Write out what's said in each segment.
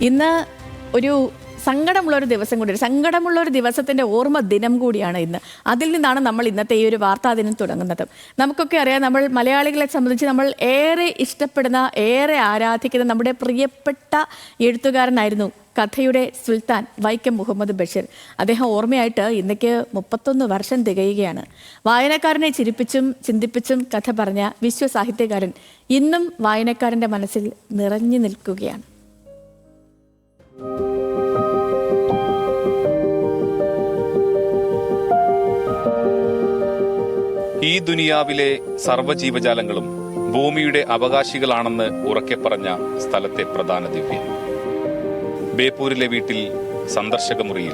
ഇന്ന് ഒരു സങ്കടമുള്ള ഒരു ദിവസം കൂടി സങ്കടമുള്ള ഒരു ദിവസത്തിന്റെ ഓർമ്മ ദിനം കൂടിയാണ് ഇന്ന്. അതിൽ നിന്നാണ് നമ്മൾ ഇന്നത്തെ ഈ ഒരു വാർത്താ ദിനം തുടങ്ങുന്നത്. നമുക്കൊക്കെ അറിയാം നമ്മൾ മലയാളികളെ സംബന്ധിച്ച് നമ്മൾ ഏറെ ഇഷ്ടപ്പെടുന്ന ഏറെ ആരാധിക്കുന്ന നമ്മുടെ പ്രിയപ്പെട്ട എഴുത്തുകാരനായിരുന്നു കഥയുടെ സുൽത്താൻ വൈക്കം മുഹമ്മദ് ബഷീർ. അദ്ദേഹം ഓർമ്മയായിട്ട് ഇന്നേക്ക് മുപ്പത്തൊന്ന് വർഷം തികയുകയാണ്. വായനക്കാരനെ ചിരിപ്പിച്ചും ചിന്തിപ്പിച്ചും കഥ പറഞ്ഞ വിശ്വസാഹിത്യകാരൻ ഇന്നും വായനക്കാരന്റെ മനസ്സിൽ നിറഞ്ഞു നിൽക്കുകയാണ്. ദുനിയാവിലെ സർവജീവജാലങ്ങളും ഭൂമിയുടെ അവകാശികളാണെന്ന് ഉറക്കെ പറഞ്ഞ സ്ഥലത്തെ പ്രധാന ദിവ്യൻ ബേപ്പൂരിലെ വീട്ടിൽ സന്ദർശകമുറിയിൽ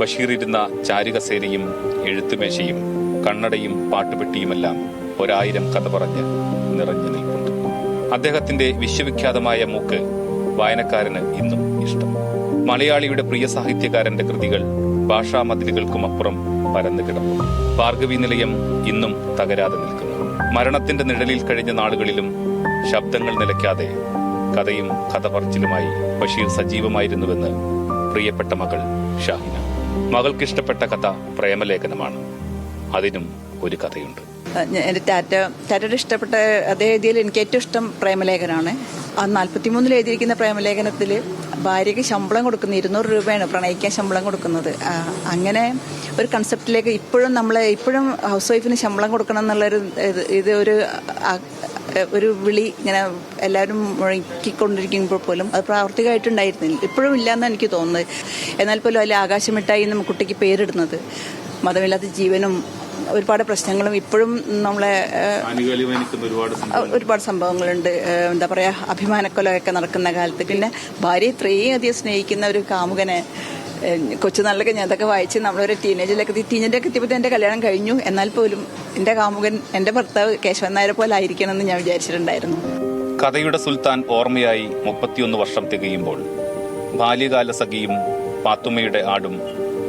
ബഷീറിരുന്ന ചാരികസേനയും എഴുത്തുമേശയും കണ്ണടയും പാട്ടുപെട്ടിയുമെല്ലാം ഒരായിരം കഥ പറഞ്ഞ് നിറഞ്ഞു നിൽപ്പുണ്ട്. അദ്ദേഹത്തിന്റെ വിശ്വവിഖ്യാതമായ മൂക്ക് വായനക്കാരന് ഇന്നും ഇഷ്ടം. മലയാളിയുടെ പ്രിയ സാഹിത്യകാരന്റെ കൃതികൾ ഭാഷാമതിലുകൾക്കുമപ്പുറം പരന്നു കിടന്നു. ഭാർഗവി നിലയം ഇന്നും തകരാതെ നിൽക്കുന്നു. മരണത്തിന്റെ നിഴലിൽ കഴിഞ്ഞ നാളുകളിലും ശബ്ദങ്ങൾ നിലയ്ക്കാതെ കഥയും കഥ പറച്ചിലുമായി ബഷീർ സജീവമായിരുന്നുവെന്ന് പ്രിയപ്പെട്ട മകൾ ഷാഹിന. മകൾക്കിഷ്ടപ്പെട്ട കഥ പ്രേമലേഖനമാണ്. അതിനും ഒരു കഥയുണ്ട്. എന്റെ ടാറ്റ ടാറ്റയുടെ ഇഷ്ടപ്പെട്ട അതേ രീതിയിൽ എനിക്ക് ഏറ്റവും ഇഷ്ടം പ്രേമലേഖനാണ്. ആ നാൽപ്പത്തി മൂന്നിൽ എഴുതിയിരിക്കുന്ന പ്രേമലേഖനത്തിൽ ഭാര്യയ്ക്ക് ശമ്പളം കൊടുക്കുന്ന ഇരുന്നൂറ് രൂപയാണ് പ്രണയിക്കാൻ ശമ്പളം കൊടുക്കുന്നത്. അങ്ങനെ ഒരു കൺസെപ്റ്റിലേക്ക് ഇപ്പോഴും നമ്മൾ ഇപ്പോഴും ഹൗസ് വൈഫിന് ശമ്പളം കൊടുക്കണം എന്നുള്ളൊരു ഇത് ഒരു ഒരു വിളി ഇങ്ങനെ എല്ലാവരും മുഴക്കിക്കൊണ്ടിരിക്കുമ്പോൾ പോലും അത് പ്രാവർത്തികമായിട്ടുണ്ടായിരുന്നില്ല. ഇപ്പോഴും ഇല്ലയെന്നാണ് എനിക്ക് തോന്നുന്നത്. എന്നാൽ പോലും അതിൽ ആകാശമിട്ടായി എന്നും കുട്ടിക്ക് പേരിടുന്നത്. മതമില്ലാത്ത ജീവനും ഒരുപാട് പ്രശ്നങ്ങളും ഇപ്പോഴും നമ്മളെ ഒരുപാട് ഒരുപാട് സംഭവങ്ങളുണ്ട്. എന്താ പറയാ അഭിമാനക്കൊലമൊക്കെ നടക്കുന്ന കാലത്ത്. പിന്നെ ഭാര്യ ഇത്രയും അധികം സ്നേഹിക്കുന്ന ഒരു കാമുകനെ കൊച്ചു നാളിലൊക്കെ ഞാൻ അതൊക്കെ വായിച്ച് നമ്മളൊരു ടീനേജിലൊക്കെ ടീനേജൊക്കെ എത്തിയപ്പോൾ എന്റെ കല്യാണം കഴിഞ്ഞു. എന്നാൽ പോലും എന്റെ കാമുകൻ എന്റെ ഭർത്താവ് കേശവൻ നായരെ പോലെ ആയിരിക്കണം എന്ന് ഞാൻ വിചാരിച്ചിട്ടുണ്ടായിരുന്നു. കഥയുടെ സുൽത്താൻ ഓർമ്മയായി മുപ്പത്തിയൊന്ന് വർഷം തികയുമ്പോൾ ബാല്യകാല സഖിയും പാത്തുമ്മയുടെ ആടും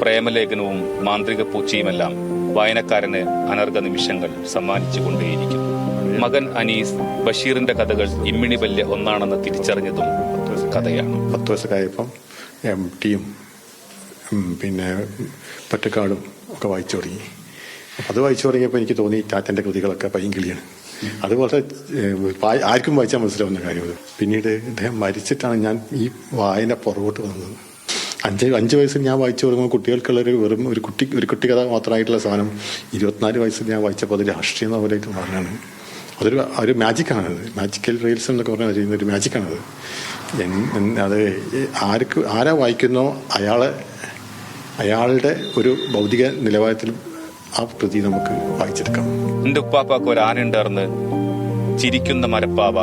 പ്രേമലേഖനവും മാന്ത്രിക പൂച്ചയുമെല്ലാം വായനക്കാരന് അനർഘ നിമിഷങ്ങൾ സമ്മാനിച്ചുകൊണ്ടേയിരിക്കും മകൻ അനീസ് ബഷീറിന്റെ കഥകൾ ഇമ്മിണി വല്യ ഒന്നാണെന്ന് തിരിച്ചറിഞ്ഞതും കഥയാണ്. പത്ത് വയസ്സൊക്കെയായപ്പം എം ടിയും പിന്നെ പറ്റക്കാടും ഒക്കെ വായിച്ചു തുടങ്ങി. അത് വായിച്ചു തുടങ്ങിയപ്പോൾ എനിക്ക് തോന്നി ടാറ്റന്റെ കൃതികളൊക്കെ പൈങ്കിളിയാണ്. അത് വളരെ ആർക്കും വായിച്ചാൽ മനസ്സിലാവുന്ന കാര്യം പിന്നീട് അദ്ദേഹം മരിച്ചിട്ടാണ് ഞാൻ ഈ വായന പുറകോട്ട് വന്നത്. അഞ്ച് അഞ്ച് വയസ്സിൽ ഞാൻ വായിച്ചു തുടങ്ങുമ്പോൾ കുട്ടികൾക്കുള്ളൊരു വെറും ഒരു കുട്ടി ഒരു കുട്ടി കഥ മാത്രമായിട്ടുള്ള സാധനം ഇരുപത്തിനാല് വയസ്സിൽ ഞാൻ വായിച്ചപ്പോൾ അത് രാഷ്ട്രീയ നോവലായിട്ട് മാറാനാണ് അതൊരു ഒരു മാജിക്കാണത് മാജിക്കൽ റീൽസ് എന്നൊക്കെ പറഞ്ഞാൽ ചെയ്യുന്ന ഒരു മാജിക്കാണത് അത് ആർക്ക് ആരാ വായിക്കുന്നോ അയാളെ അയാളുടെ ഒരു ഭൗതിക നിലവാരത്തിൽ ആ കൃതി നമുക്ക് വായിച്ചെടുക്കാം. എന്റെ ഉപ്പാപ്പാക്ക് ഒരു ആനയുണ്ടാർന്ന് ചിരിക്കുന്ന മരപ്പാവ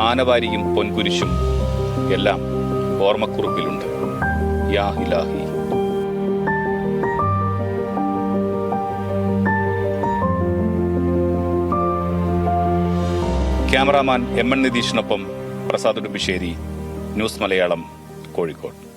ആനവാരിയും പൊൻകുരിശും എല്ലാം ഓർമ്മക്കുറിപ്പിലുണ്ട്. യാ ഇലാഹി ക്യാമറാമാൻ എം എൻ നിതീഷിനൊപ്പം പ്രസാദ് ഉടുമ്പിശ്ശേരി ന്യൂസ് മലയാളം കോഴിക്കോട്.